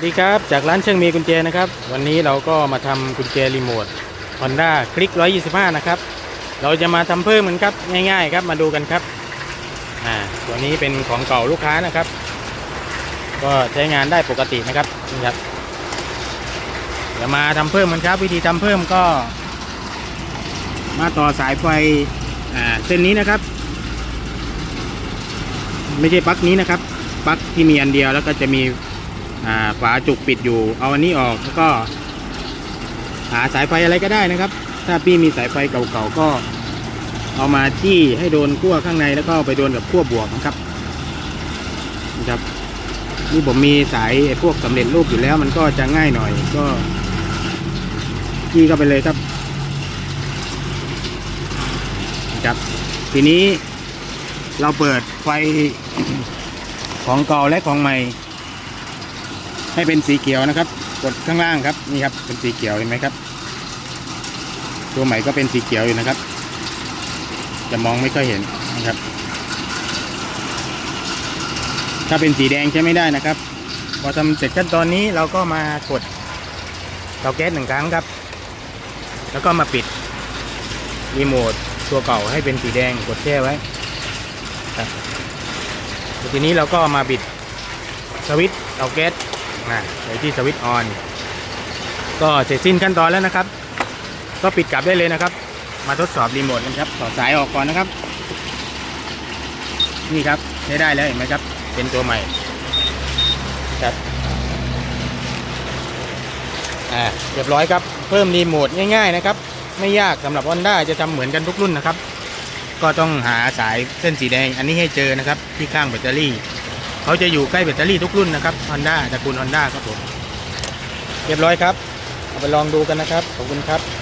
สวัสดีครับจากร้านเชิงมีกุญแจนะครับ วันนี้เราก็มาทำกุญแจรีโมท Honda คลิก 125 นะครับ เราจะมาทำเพิ่มเหมือนครับง่าย ๆ ครับมาดูกันครับอ่าตัวนี้เป็นของเก่าลูกค้านะครับ ก็ใช้งานได้ปกตินะครับนี่ครับเดี๋ยวมาทำเพิ่มเหมือนครับ วิธีทำเพิ่มก็ มาต่อสายไฟอ่าเส้นนี้นะครับ ไม่ใช่ปลั๊กนี้นะครับปลั๊กที่มีอันเดียวแล้วก็จะมี ฝาจุกปิดอยู่ เอาอันนี้ออกแล้วก็ หาสายไฟอะไรก็ได้นะครับ ถ้าพี่มีสายไฟเก่าๆก็ เอามาจี้ให้โดนขั้วข้างในแล้วก็ไปโดนกับขั้วบวกนะครับนะครับนี่ผมมีสายพวกสำเร็จรูปอยู่แล้ว มันก็จะง่ายหน่อยก็จี้เข้าไปเลยครับนะครับ ทีนี้เราเปิดไฟของเก่าและของใหม่ ให้เป็นสีเขียวนะครับ กดข้างล่างครับนี่ครับเป็นสีเขียวเห็นไหมครับ ตัวใหม่ก็เป็นสีเขียวอยู่นะครับ จะมองไม่ค่อยเห็นนะครับ ถ้าเป็นสีแดงใช้ไม่ได้นะครับ พอทำเสร็จขั้นตอนนี้เราก็มากดเตาแก๊สหนึ่งครั้งครับ แล้วก็มาปิดรีโมทตัวเก่าให้เป็นสีแดงกดแช่ไว้ครับทีนี้เราก็มาบิดสวิตช์เตาแก๊ส นะไปที่สวิตช์ออนก็เสร็จสิ้นขั้นตอนแล้วนะครับ ก็ปิดกลับได้เลยนะครับ มาทดสอบรีโมทกันครับต่อสายออกก่อนนะครับ นี่ครับใช้ได้แล้วเห็นไหมครับ เป็นตัวใหม่ครับอ่าเรียบร้อยครับ เพิ่มรีโมทง่ายๆนะครับ ไม่ยากสำหรับ Honda จะทำเหมือนกันทุกรุ่นนะครับ ก็ต้องหาสายเส้นสีแดงอันนี้ให้เจอนะครับ ที่ข้างแบตเตอรี่ เขาจะอยู่ใกล้แบตเตอรี่ทุกรุ่นนะครับ Honda ตระกูล Honda ครับผม เรียบร้อยครับ เอาไปลองดูกันนะครับ ขอบคุณครับ